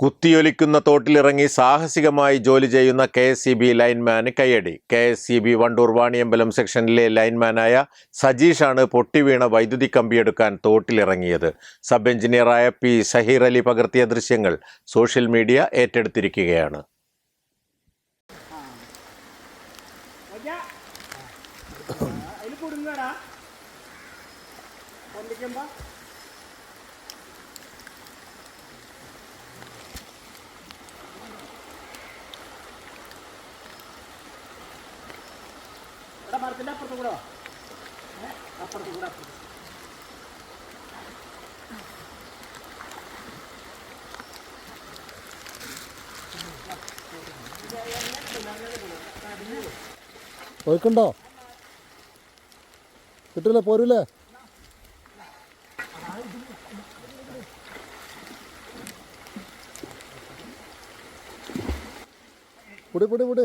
കുത്തിയൊലിക്കുന്ന തോട്ടിലിറങ്ങി സാഹസികമായി ജോലി ചെയ്യുന്ന കെ എസ് സി ബി ലൈൻമാന് കയ്യടി. K S C B Wandoor Vaniyambalam സെക്ഷനിലെ ലൈൻമാനായ സജീഷാണ് പൊട്ടിവീണ വൈദ്യുതി കമ്പിയെടുക്കാൻ തോട്ടിലിറങ്ങിയത്. സബ് എഞ്ചിനീയറായ പി സഹീർ അലി പകർത്തിയ ദൃശ്യങ്ങൾ സോഷ്യൽ മീഡിയ ഏറ്റെടുത്തിരിക്കുകയാണ്. ഇവിടെ മരത്തിന്റെ അപ്പുറത്ത് കൂടെ അപ്പുറത്ത് കൂടെ അപ്പുറത്ത്. ഒഴുക്കുണ്ടോ കിട്ടില്ല പോരൂലേ? പൊടി പൊടി പൊടി.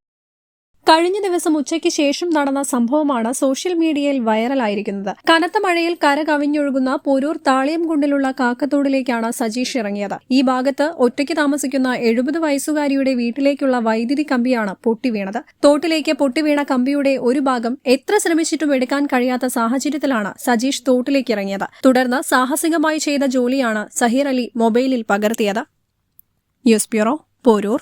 കഴിഞ്ഞ ദിവസം ഉച്ചയ്ക്ക് ശേഷം നടന്ന സംഭവമാണ് സോഷ്യൽ മീഡിയയിൽ വൈറലായിരിക്കുന്നത്. കനത്ത മഴയിൽ കര കവിഞ്ഞൊഴുകുന്ന പൊരൂർ താളിയംകുണ്ടിലുള്ള കാക്കത്തോടിലേക്കാണ് സജീഷ് ഇറങ്ങിയത്. ഈ ഭാഗത്ത് ഒറ്റയ്ക്ക് താമസിക്കുന്ന എഴുപത് വയസ്സുകാരിയുടെ വീട്ടിലേക്കുള്ള വൈദ്യുതി കമ്പിയാണ് പൊട്ടിവീണത്. തോട്ടിലേക്ക് പൊട്ടിവീണ കമ്പിയുടെ ഒരു ഭാഗം എത്ര ശ്രമിച്ചിട്ടും എടുക്കാൻ കഴിയാത്ത സാഹചര്യത്തിലാണ് സജീഷ് തോട്ടിലേക്ക് ഇറങ്ങിയത്. തുടർന്ന് സാഹസികമായി ചെയ്ത ജോലിയാണ് സഹീർ അലി മൊബൈലിൽ പകർത്തിയത്. News bureau Poroor.